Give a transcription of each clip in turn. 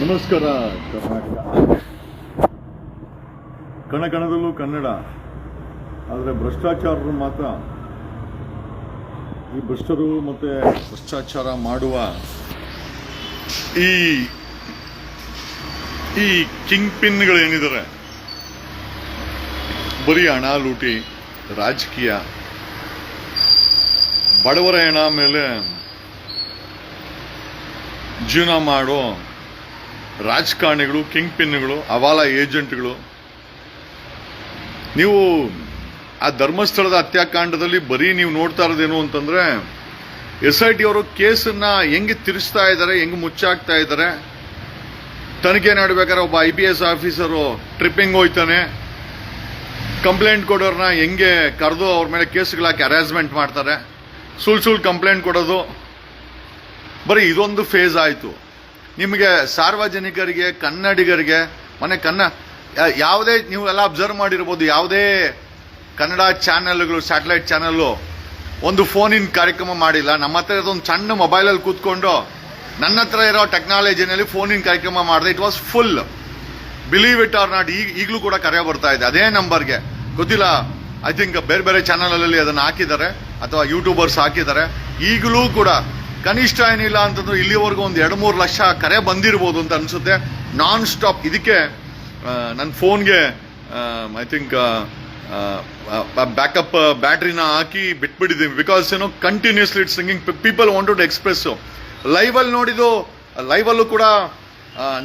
ನಮಸ್ಕಾರ, ಕರ್ನಾಟಕ. ಕಣಕಣದಲ್ಲೂ ಕನ್ನಡ, ಆದರೆ ಭ್ರಷ್ಟಾಚಾರರು ಮಾತ್ರ. ಈ ಭ್ರಷ್ಟರು ಮತ್ತೆ ಭ್ರಷ್ಟಾಚಾರ ಮಾಡುವ ಈ ಈ ಕಿಂಗ್ ಪಿನ್ಗಳು ಏನಿದ್ದಾರೆ ಬರೀ ಹಣ ಲೂಟಿ, ರಾಜಕೀಯ. ಬಡವರ ಹೆಣ ಮೇಲೆ ಜೀವನ ಮಾಡೋ ರಾಜಕಾರಣಿಗಳು ಕಿಂಗ್ ಪಿನ್ಗಳು ಅವಾಲ ಏಜೆಂಟ್ಗಳು. ನೀವು ಆ ಧರ್ಮಸ್ಥಳದ ಹತ್ಯಾಕಾಂಡದಲ್ಲಿ ಬರೀ ನೀವು ನೋಡ್ತಾ ಇರೋದೇನು ಅಂತಂದ್ರೆ, ಎಸ್ ಐ ಟಿ ಅವರು ಕೇಸನ್ನ ಹೆಂಗೆ ತಿರ್ಸ್ತಾ ಇದ್ದಾರೆ, ಹೆಂಗೆ ಮುಚ್ಚಾಕ್ತಾ ಇದ್ದಾರೆ. ತನಿಖೆ ನಡಬೇಕಾದ್ರೆ ಒಬ್ಬ I P S officer tripping ಹೋಯ್ತಾನೆ. Complaint ಕೊಡೋರನ್ನ ಹೆಂಗೆ ಕರೆದು ಅವ್ರ ಮೇಲೆ ಕೇಸ್ಗಳಾಕಿ ಅರೇಂಜ್ಮೆಂಟ್ ಮಾಡ್ತಾರೆ. ಸುಳ್ ಸುಳ್ ಕಂಪ್ಲೇಂಟ್ ಕೊಡೋದು. ಬರೀ ಇದೊಂದು ಫೇಸ್ ಆಯಿತು. ನಿಮಗೆ ಸಾರ್ವಜನಿಕರಿಗೆ, ಕನ್ನಡಿಗರಿಗೆ, ಮನೆ ಕನ್ನ ಯಾವುದೇ ನೀವು ಎಲ್ಲ ಅಬ್ಸರ್ವ್ ಮಾಡಿರ್ಬೋದು, ಯಾವುದೇ ಕನ್ನಡ ಚಾನೆಲ್ಗಳು ಸ್ಯಾಟಲೈಟ್ ಚಾನಲ್ಲು ಒಂದು ಫೋನಿನ ಕಾರ್ಯಕ್ರಮ ಮಾಡಿಲ್ಲ. ನಮ್ಮ ಹತ್ರ ಒಂದು ಸಣ್ಣ ಮೊಬೈಲಲ್ಲಿ ಕೂತ್ಕೊಂಡು ನನ್ನ ಹತ್ರ ಇರೋ ಟೆಕ್ನಾಲಜಿನಲ್ಲಿ ಫೋನಿನ ಕಾರ್ಯಕ್ರಮ ಮಾಡಿದೆ. It was full believe it or not ಈಗ, ಈಗಲೂ ಕೂಡ ಕರೆ ಬರ್ತಾ ಇದೆ. ಅದೇ ನಂಬರ್ಗೆ ಗೊತ್ತಿಲ್ಲ ಐ ಥಿಂಕ್ ಬೇರೆ ಬೇರೆ ಚಾನಲಲ್ಲಿ ಅದನ್ನು ಹಾಕಿದ್ದಾರೆ, ಅಥವಾ ಯೂಟ್ಯೂಬರ್ಸ್ ಹಾಕಿದ್ದಾರೆ. ಈಗಲೂ ಕೂಡ ಕನಿಷ್ಠ ಏನಿಲ್ಲ ಅಂತಂದ್ರೆ ಇಲ್ಲಿವರೆಗೂ ಒಂದು ಎರಡು ಮೂರು ಲಕ್ಷ ಕರೆ ಬಂದಿರ್ಬೋದು ಅಂತ ಅನ್ಸುತ್ತೆ. ನಾನ್ ಸ್ಟಾಪ್ ಇದಕ್ಕೆ ನನ್ನ ಫೋನ್ಗೆ ಐ ಥಿಂಕ್ ಬ್ಯಾಕಪ್ ಬ್ಯಾಟ್ರಿನ ಹಾಕಿ ಬಿಟ್ಬಿಟ್ಟಿದ್ದೀವಿ ಬಿಕಾಸ್ ಏನೋ continuously it singing people wanted to express ಲೈವಲ್ಲಿ ನೋಡಿದ್ದು ಲೈವಲ್ಲೂ ಕೂಡ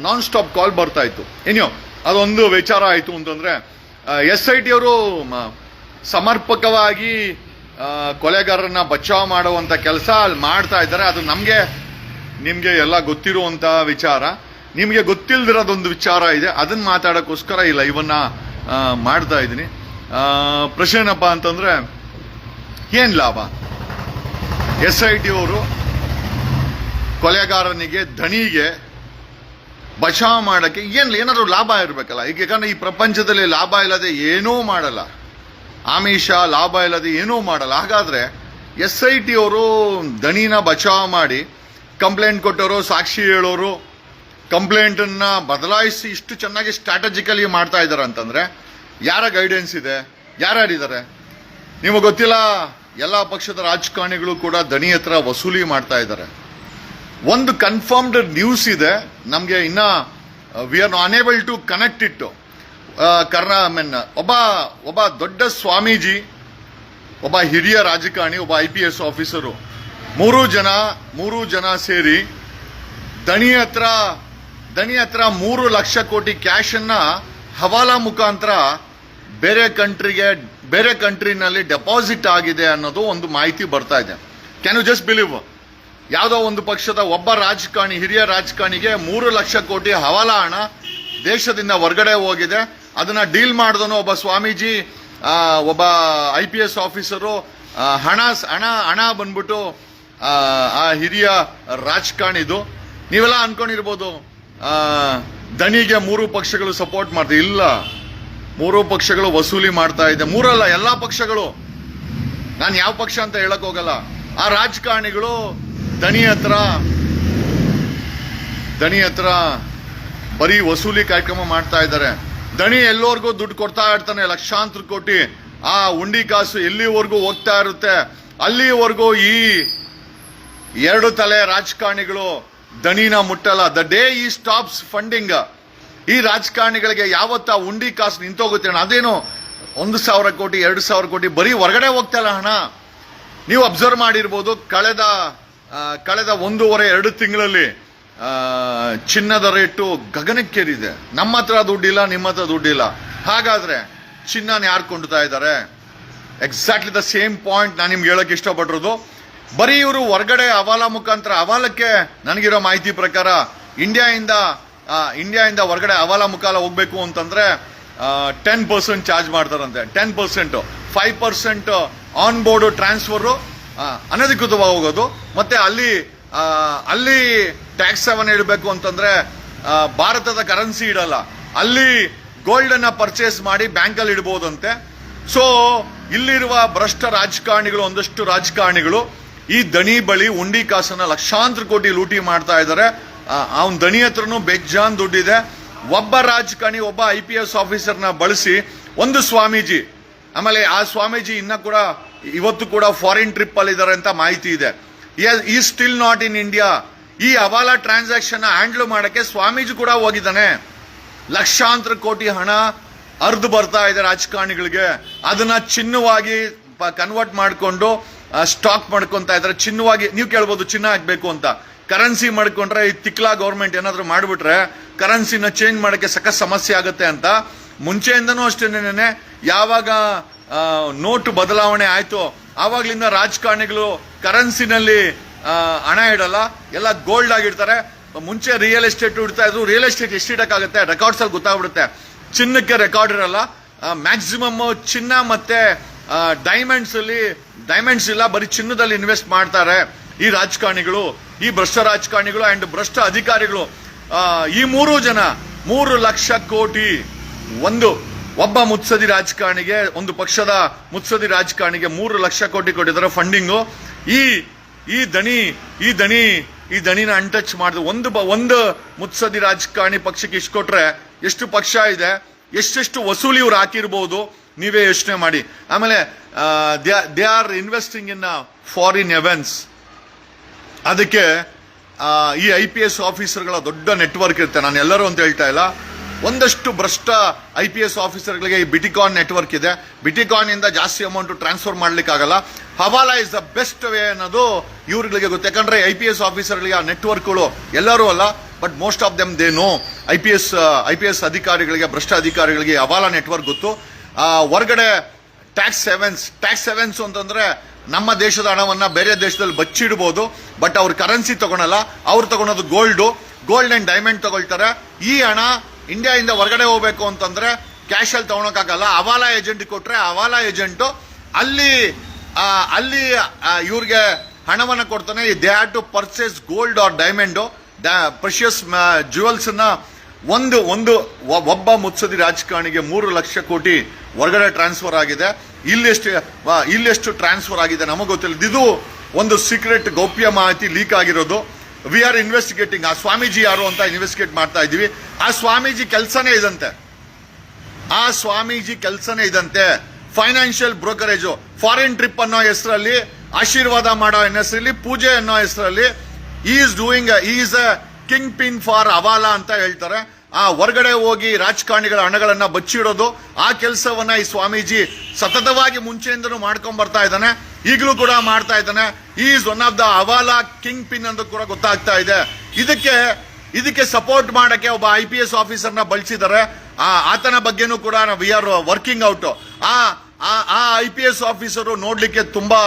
ನಾನ್ ಸ್ಟಾಪ್ ಕಾಲ್ ಬರ್ತಾ ಇತ್ತು. ಏನೋ ಅದೊಂದು ವಿಚಾರ ಆಯಿತು ಅಂತಂದ್ರೆ ಎಸ್ ಐ ಟಿ ಅವರು ಸಮರ್ಪಕವಾಗಿ ಕೊಲೆಗಾರರನ್ನ ಬಚಾವ್ ಮಾಡುವಂತ ಕೆಲಸ ಅಲ್ಲಿ ಮಾಡ್ತಾ ಇದ್ದಾರೆ. ಅದು ನಮಗೆ, ನಿಮಗೆ ಎಲ್ಲ ಗೊತ್ತಿರುವಂತ ವಿಚಾರ. ನಿಮಗೆ ಗೊತ್ತಿಲ್ದಿರೋದೊಂದು ವಿಚಾರ ಇದೆ. ಅದನ್ನ ಮಾತಾಡೋಕ್ಕೋಸ್ಕರ ಇಲ್ಲ ಇವನ್ನ ಮಾಡ್ತಾ ಇದ್ದೀನಿ. ಪ್ರಶ್ನೆ ಏನಪ್ಪ ಅಂತಂದ್ರೆ, ಏನು ಲಾಭ? ಎಸ್ ಐ ಟಿ ಅವರು ಕೊಲೆಗಾರನಿಗೆ ಧಣಿಗೆ ಬಚಾವ್ ಮಾಡಕ್ಕೆ ಏನು, ಏನಾದರೂ ಲಾಭ ಇರಬೇಕಲ್ಲ? ಈಗ ಯಾಕಂದ್ರೆ ಈ ಪ್ರಪಂಚದಲ್ಲಿ ಲಾಭ ಇಲ್ಲದೆ ಏನೂ ಮಾಡಲ್ಲ. ಆಮಿಷ, ಲಾಭ ಇಲ್ಲದೆ ಏನೂ ಮಾಡಲ್ಲ. ಹಾಗಾದರೆ ಎಸ್ ಐ ಟಿ ಅವರು ದಣಿನ ಬಚಾವ್ ಮಾಡಿ ಕಂಪ್ಲೇಂಟ್ ಕೊಟ್ಟವರು, ಸಾಕ್ಷಿ ಹೇಳೋರು, ಕಂಪ್ಲೇಂಟನ್ನು ಬದಲಾಯಿಸಿ ಇಷ್ಟು ಚೆನ್ನಾಗಿ ಸ್ಟ್ರಾಟಜಿಕಲಿ ಮಾಡ್ತಾ ಇದ್ದಾರೆ ಅಂತಂದರೆ ಯಾರ ಗೈಡೆನ್ಸ್ ಇದೆ? ಯಾರ್ಯಾರಿದ್ದಾರೆ? ನಿಮಗೆ ಗೊತ್ತಿಲ್ಲ, ಎಲ್ಲ ಪಕ್ಷದ ರಾಜಕಾರಣಿಗಳು ಕೂಡ ದಣಿ ಹತ್ರ ವಸೂಲಿ ಮಾಡ್ತಾ ಇದ್ದಾರೆ. ಒಂದು ಕನ್ಫರ್ಮ್ಡ್ ನ್ಯೂಸ್ ಇದೆ. ನಮಗೆ ಇನ್ನೂ we are unable to connect it ಕರ್ನಾ mean ಒಬ್ಬ ಒಬ್ಬ ದೊಡ್ಡ ಸ್ವಾಮೀಜಿ, ಒಬ್ಬ ಹಿರಿಯ ರಾಜಕಾರಣಿ, ಒಬ್ಬ ಐ ಪಿ ಎಸ್ ಆಫೀಸರು. ಮೂರು ಜನ ಮೂರು ಜನ ಸೇರಿ ದಣಿ ಹತ್ರ ದಣಿ ಹತ್ರ ಮೂರು ಲಕ್ಷ ಕೋಟಿ ಕ್ಯಾಶ್ ಅನ್ನ ಹವಾಲಾ ಮುಖಾಂತರ ಬೇರೆ ಕಂಟ್ರಿಗೆ ಬೇರೆ ಕಂಟ್ರಿನಲ್ಲಿ ಡೆಪಾಸಿಟ್ ಆಗಿದೆ ಅನ್ನೋದು ಒಂದು ಮಾಹಿತಿ ಬರ್ತಾ ಇದೆ. ಕ್ಯಾನ್ ಯು ಜಸ್ಟ್ ಬಿಲೀವ್ ಯಾವುದೋ ಒಂದು ಪಕ್ಷದ ಒಬ್ಬ ರಾಜಕಾರಣಿ, ಹಿರಿಯ ರಾಜಕಾರಣಿಗೆ ಮೂರು ಲಕ್ಷ ಕೋಟಿ ಹವಾಲಾ ಹಣ ದೇಶದಿಂದ ಹೊರಗಡೆ ಹೋಗಿದೆ. ಅದನ್ನ ಡೀಲ್ ಮಾಡಿದನು ಒಬ್ಬ ಸ್ವಾಮೀಜಿ ಒಬ್ಬ ಐ ಪಿ ಎಸ್ ಆಫೀಸರು. ಹಣ ಹಣ ಹಣ ಬಂದ್ಬಿಟ್ಟು ಆ, ಹಿರಿಯ ರಾಜಕಾರಣಿದು. ನೀವೆಲ್ಲ ಅನ್ಕೊಂಡಿರ್ಬೋದು ಆ, ದಣಿಗೆ ಮೂರು ಪಕ್ಷಗಳು ಸಪೋರ್ಟ್ ಮಾಡ್ತೀವಿ ಇಲ್ಲ. ಮೂರು ಪಕ್ಷಗಳು ವಸೂಲಿ ಮಾಡ್ತಾ ಇದೆ. ಮೂರಲ್ಲ ಎಲ್ಲಾ ಪಕ್ಷಗಳು. ನಾನು ಯಾವ ಪಕ್ಷ ಅಂತ ಹೇಳಕ್ ಹೋಗಲ್ಲ. ಆ ರಾಜಕಾರಣಿಗಳು ದಣಿ ಹತ್ರ ದಣಿ ಹತ್ರ ಬರೀ ವಸೂಲಿ ಕಾರ್ಯಕ್ರಮ ಮಾಡ್ತಾ ಇದ್ದಾರೆ. ದಣಿ ಎಲ್ಲೋರ್ಗೂ ದುಡ್ಡು ಕೊಡ್ತಾ ಇರ್ತಾನೆ, ಲಕ್ಷಾಂತರ ಕೋಟಿ. ಆ ಉಂಡಿ ಕಾಸು ಎಲ್ಲಿವರೆಗೂ ಹೋಗ್ತಾ ಇರುತ್ತೆ? ಅಲ್ಲಿವರೆಗೂ ಈ ಎರಡು ತಲೆ ರಾಜಕಾರಣಿಗಳು ದಣಿನ ಮುಟ್ಟಲ್ಲ. The day he stops funding ಈ ರಾಜಕಾರಣಿಗಳಿಗೆ ಯಾವತ್ತ ಉಂಡಿ ಕಾಸು ನಿಂತೋಗುತ್ತೆ ಅಣ್ಣ ಅದೇನು? ಒಂದು ಸಾವಿರ ಕೋಟಿ, ಎರಡು ಸಾವಿರ ಕೋಟಿ, ಬರೀ ಹೊರಗಡೆ ಹೋಗ್ತಾ ಇಲ್ಲ ಹಣ ನೀವು ಅಬ್ಸರ್ವ್ ಮಾಡಿರ್ಬೋದು, ಕಳೆದ ಕಳೆದ ಒಂದೂವರೆ, ಎರಡು ತಿಂಗಳಲ್ಲಿ. ಚಿನ್ನದ ರೇಟು ಗಗನಕ್ಕೇರಿದೆ. ನಮ್ಮ ಹತ್ರ ದುಡ್ಡಿಲ್ಲ, ನಿಮ್ಮ ಹತ್ರ ದುಡ್ಡಿಲ್ಲ. ಹಾಗಾದ್ರೆ ಚಿನ್ನನ ಯಾರು ಕೊಂಡ್ತಾ ಇದ್ದಾರೆ ಎಕ್ಸಾಕ್ಟ್ಲಿ ದ ಸೇಮ್ ಪಾಯಿಂಟ್ ನಾನು ನಿಮ್ಗೆ ಹೇಳಕ್ ಇಷ್ಟಪಟ್ಟಿರೋದು. ಬರೀ ಇವರು ಹೊರಗಡೆ ಹವಾಲ ಮುಖಾಂತರ ಅವಾಲಕ್ಕೆ ನನಗಿರೋ ಮಾಹಿತಿ ಪ್ರಕಾರ ಇಂಡಿಯಾಯಿಂದ ಇಂಡಿಯಾಯಿಂದ ಹೊರಗಡೆ ಹವಾಲ ಮುಖಾಲ ಹೋಗಬೇಕು ಅಂತಂದ್ರೆ ಟೆನ್ ಪರ್ಸೆಂಟ್ ಚಾರ್ಜ್ ಮಾಡ್ತಾರಂತೆ. Ten percent five percent on board transfer ಅನಧಿಕೃತವಾಗಿ ಹೋಗೋದು. ಮತ್ತೆ ಅಲ್ಲಿ ಅಲ್ಲಿ ಟ್ಯಾಕ್ಸ್ ಸೆವೆನ್ ಇಡಬೇಕು ಅಂತಂದ್ರೆ ಭಾರತದ ಕರೆನ್ಸಿ ಇಡಲ್ಲ. ಅಲ್ಲಿ ಗೋಲ್ಡ್ ಅನ್ನ ಪರ್ಚೇಸ್ ಮಾಡಿ ಬ್ಯಾಂಕಲ್ಲಿ ಇಡಬಹುದಂತೆ ಸೊ ಇಲ್ಲಿರುವ ಭ್ರಷ್ಟ ರಾಜಕಾರಣಿಗಳು, ಒಂದಷ್ಟು ರಾಜಕಾರಣಿಗಳು ಈ ದಣಿ ಬಳಿ ಉಂಡಿ ಕಾಸನ್ನ ಲಕ್ಷಾಂತರ ಕೋಟಿ ಲೂಟಿ ಮಾಡ್ತಾ ಇದ್ದಾರೆ. ಅವನ ದಣಿ ಹತ್ರನೂ ಬೆಜ್ಜಾನ್ ದುಡ್ಡಿದೆ. ಒಬ್ಬ ರಾಜಕಾರಣಿ, ಒಬ್ಬ ಐ ಪಿ ಎಸ್ ಆಫೀಸರ್ನ ಬಳಸಿ ಒಂದು ಸ್ವಾಮೀಜಿ, ಆಮೇಲೆ ಆ ಸ್ವಾಮೀಜಿ ಇನ್ನ ಕೂಡ, ಇವತ್ತು ಕೂಡ ಫಾರಿನ್ ಟ್ರಿಪ್ ಅಲ್ಲಿ ಇದ್ದಾರೆ ಅಂತ ಮಾಹಿತಿ ಇದೆ. ಈ ಸ್ಟಿಲ್ ನಾಟ್ ಇನ್ ಇಂಡಿಯಾ ಈ ಅವಾಲ ಟ್ರಾನ್ಸಾಕ್ಷನ್ ಹ್ಯಾಂಡಲ್ ಮಾಡಕ್ಕೆ ಸ್ವಾಮೀಜಿ ಕೂಡ ಹೋಗಿದ್ದಾನೆ. ಲಕ್ಷಾಂತರ ಕೋಟಿ ಹಣ ಅರ್ಧ ಬರ್ತಾ ಇದೆ ರಾಜಕಾರಣಿಗಳಿಗೆ. ಅದನ್ನ ಚಿನ್ನವಾಗಿ ಕನ್ವರ್ಟ್ ಮಾಡಿಕೊಂಡು ಸ್ಟಾಕ್ ಮಾಡ್ಕೊಂತ ಇದಾರೆ ಚಿನ್ನವಾಗಿ, ನೀವು ಕೇಳ್ಬೋದು, ಚಿನ್ನ ಹಾಕ್ಬೇಕು ಅಂತ. ಕರೆನ್ಸಿ ಮಾಡ್ಕೊಂಡ್ರೆ ಈ ತಿಕ್ಲಾ ಗೌರ್ಮೆಂಟ್ ಏನಾದರೂ ಮಾಡಿಬಿಟ್ರೆ ಕರೆನ್ಸಿನ ಚೇಂಜ್ ಮಾಡಕ್ಕೆ ಸಖತ್ ಸಮಸ್ಯೆ ಆಗುತ್ತೆ ಅಂತ. ಮುಂಚೆಯಿಂದನೂ ಅಷ್ಟೇನೆ ಯಾವಾಗ ನೋಟು ಬದಲಾವಣೆ ಆಯಿತು, ಆವಾಗಲಿಂದ ರಾಜಕಾರಣಿಗಳು ಕರೆನ್ಸಿನಲ್ಲಿ ಹಣ ಇಡಲ್ಲ, ಎಲ್ಲ ಗೋಲ್ಡ್ ಆಗಿಡ್ತಾರೆ. ಮುಂಚೆ ರಿಯಲ್ ಎಸ್ಟೇಟ್ ಇಡ್ತಾ ಇದ್ರು ರಿಯಲ್ ಎಸ್ಟೇಟ್ ಎಷ್ಟು ಇಡಕ್ಕಾಗುತ್ತೆ? ರೆಕಾರ್ಡ್ಸ್ ಅಲ್ಲಿ ಗೊತ್ತಾಗ್ಬಿಡುತ್ತೆ. ಚಿನ್ನಕ್ಕೆ ರೆಕಾರ್ಡ್ ಇರಲ್ಲ. ಮ್ಯಾಕ್ಸಿಮಮ್ ಚಿನ್ನ ಮತ್ತೆ ಡೈಮಂಡ್ಸ್ ಅಲ್ಲಿ ಡೈಮಂಡ್ಸ್ ಇಲ್ಲ, ಬರೀ ಚಿನ್ನದಲ್ಲಿ ಇನ್ವೆಸ್ಟ್ ಮಾಡ್ತಾರೆ ಈ ರಾಜಕಾರಣಿಗಳು, ಈ ಭ್ರಷ್ಟ ರಾಜಕಾರಣಿಗಳು ಅಂಡ್ ಭ್ರಷ್ಟ ಅಧಿಕಾರಿಗಳು. ಈ ಮೂರು ಜನ, ಮೂರು ಲಕ್ಷ ಕೋಟಿ ಒಂದು, ಒಬ್ಬ ಮುತ್ಸದಿ ರಾಜಕಾರಣಿಗೆ, ಒಂದು ಪಕ್ಷದ ಮುತ್ಸದಿ ರಾಜಕಾರಣಿಗೆ ಮೂರು ಲಕ್ಷ ಕೋಟಿ ಕೊಟ್ಟಿದ್ದಾರೆ ಫಂಡಿಂಗು ಈ ಈ ದಣಿ ಈ ದಣಿ, ಈ ದಣಿನ ಅನ್ಟಚ್ ಮಾಡಿದ್ರು ಒಂದು ಒಂದು ಮುತ್ಸದಿ ರಾಜಕಾರಣಿ ಪಕ್ಷಕ್ಕೆ ಇಷ್ಟು ಕೊಟ್ರೆ ಎಷ್ಟು ಪಕ್ಷ ಇದೆ, ಎಷ್ಟೆಷ್ಟು ವಸೂಲಿ ಇವ್ರು ಹಾಕಿರ್ಬೋದು, ನೀವೇ ಯೋಚನೆ ಮಾಡಿ. ಆಮೇಲೆ they are investing in foreign avenues ಅದಕ್ಕೆ ಈ ಐ ಪಿ ಎಸ್ ಆಫೀಸರ್ಗಳ ದೊಡ್ಡ ನೆಟ್ವರ್ಕ್ ಇರುತ್ತೆ. ನಾನು ಎಲ್ಲರೂ ಅಂತ ಹೇಳ್ತಾ ಇಲ್ಲ. ಒಂದಷ್ಟು ಭ್ರಷ್ಟ ಐ ಪಿ ಎಸ್ ಆಫೀಸರ್ಗಳಿಗೆ ಈ ಬಿಟಿಕಾನ್ ನೆಟ್ವರ್ಕ್ ಇದೆ. ಬಿಟಿಕಾನ್ ಇಂದ ಜಾಸ್ತಿ ಅಮೌಂಟ್ ಟ್ರಾನ್ಸ್ಫರ್ ಮಾಡ್ಲಿಕ್ಕಾಗಲ್ಲ. ಹವಾಲಾ ಇಸ್ ದ ಬೆಸ್ಟ್ ವೇ ಅನ್ನೋದು ಇವ್ರಗಳಿಗೆ ಗೊತ್ತು. ಯಾಕಂದ್ರೆ ಐ ಪಿ ಎಸ್ ಆಫೀಸರ್ಗಳಿಗೆ ಆ ನೆಟ್ವರ್ಕ್ಗಳು ಎಲ್ಲರೂ ಅಲ್ಲ but most of them ದೇನು I P S I P S ಅಧಿಕಾರಿಗಳಿಗೆ, ಭ್ರಷ್ಟ ಅಧಿಕಾರಿಗಳಿಗೆ ಹವಾಲಾ ನೆಟ್ವರ್ಕ್ ಗೊತ್ತು. ಹೊರಗಡೆ ಟ್ಯಾಕ್ಸ್ ಸೆವೆನ್ಸ್ ಟ್ಯಾಕ್ಸ್ ಸೆವೆನ್ಸ್ ಅಂತಂದ್ರೆ ನಮ್ಮ ದೇಶದ ಹಣವನ್ನ ಬೇರೆ ದೇಶದಲ್ಲಿ ಬಚ್ಚಿಡ್ಬೋದು ಬಟ್ ಅವ್ರ ಕರೆನ್ಸಿ ತಗೊಳಲ್ಲ. ಅವ್ರು ತಗೊಳೋದು ಗೋಲ್ಡ್ ಗೋಲ್ಡ್ ಅಂಡ್ ಡೈಮಂಡ್ ತಗೊಳ್ತಾರೆ. ಈ ಹಣ ಇಂಡಿಯಾದಿಂದ ಹೊರಗಡೆ ಹೋಗ್ಬೇಕು ಅಂತಂದ್ರೆ ಕ್ಯಾಶ್ ಅಲ್ಲಿ ತಗೊಳಕ್ಕಾಗಲ್ಲ. ಅವಾಲಾ ಏಜೆಂಟ್ ಕೊಟ್ಟರೆ ಅವಾಲಾ ಏಜೆಂಟ್ ಅಲ್ಲಿ ಅಲ್ಲಿ ಇವ್ರಿಗೆ ಹಣವನ್ನು ಕೊಡ್ತಾನೆ. They had to purchase gold or diamond precious ಜುವೆಲ್ಸ್ನ ಒಂದು ಒಂದು ಒಬ್ಬ ಮುತ್ಸದಿ ರಾಜಕಾರಣಿಗೆ ಮೂರು ಲಕ್ಷ ಕೋಟಿ ಹೊರಗಡೆ ಟ್ರಾನ್ಸ್ಫರ್ ಆಗಿದೆ. ಇಲ್ಲೆಷ್ಟು ಇಲ್ಲೆಷ್ಟು ಟ್ರಾನ್ಸ್ಫರ್ ಆಗಿದೆ. ನಮಗೆ ಗೊತ್ತಿಲ್ಲ. ಇದು ಒಂದು ಸೀಕ್ರೆಟ್ ಗೌಪ್ಯ ಮಾಹಿತಿ ಲೀಕ್ ಆಗಿರೋದು. ವಿ ಆರ್ ಇನ್ವೆಸ್ಟಿಗೇಟಿಂಗ್ ಆ ಸ್ವಾಮೀಜಿ ಯಾರು ಅಂತ ಇನ್ವೆಸ್ಟಿಗೇಟ್ ಮಾಡ್ತಾ ಇದ್ದೀವಿ. ಆ ಸ್ವಾಮೀಜಿ ಕೆಲಸನೇ ಇದಂತೆ. ಆ ಸ್ವಾಮೀಜಿ ಕೆಲಸನೇ ಇದಂತೆ. ಫೈನಾನ್ಷಿಯಲ್ ಬ್ರೋಕರೇಜು ಫಾರಿನ್ ಟ್ರಿಪ್ ಅನ್ನೋ ಹೆಸರಲ್ಲಿ, ಆಶೀರ್ವಾದ ಮಾಡೋ ಹೆಸರಲ್ಲಿ, ಪೂಜೆ ಅನ್ನೋ ಹೆಸರಲ್ಲಿ is doing is a kingpin for ಅವಾಲ ಅಂತ ಹೇಳ್ತಾರೆ. ಆ ಹೊರಗಡೆ ಹೋಗಿ ರಾಜಕಾರಣಿಗಳ ಹಣಗಳನ್ನ ಬಚ್ಚಿಡೋದು, ಆ ಕೆಲಸವನ್ನ ಈ ಸ್ವಾಮೀಜಿ ಸತತವಾಗಿ ಮುಂಚೆಯಿಂದನೂ ಮಾಡ್ಕೊಂಡ್ ಬರ್ತಾ ಇದ್ದಾನೆ. ಈಗಲೂ ಕೂಡ ಮಾಡ್ತಾ ಇದ್ದಾನೆ. Is one of the ಅವಾಲಾ kingpin ಅಂತ ಕೂಡ ಗೊತ್ತಾಗ್ತಾ ಇದೆ. ಇದಕ್ಕೆ ಇದಕ್ಕೆ ಸಪೋರ್ಟ್ ಮಾಡಕ್ಕೆ ಒಬ್ಬ ಐ ಪಿ ಎಸ್ ಆಫೀಸರ್ನ ಬಳಸಿದ್ದಾರೆ. ಆ, ಆತನ ಬಗ್ಗೆನೂ ಕೂಡ ವಿ ಆರ್ ವರ್ಕಿಂಗ್ ಔಟ್ ಆ ಆ ಐ ಪಿ ಎಸ್ ಆಫೀಸರು ನೋಡ್ಲಿಕ್ಕೆ ತುಂಬಾ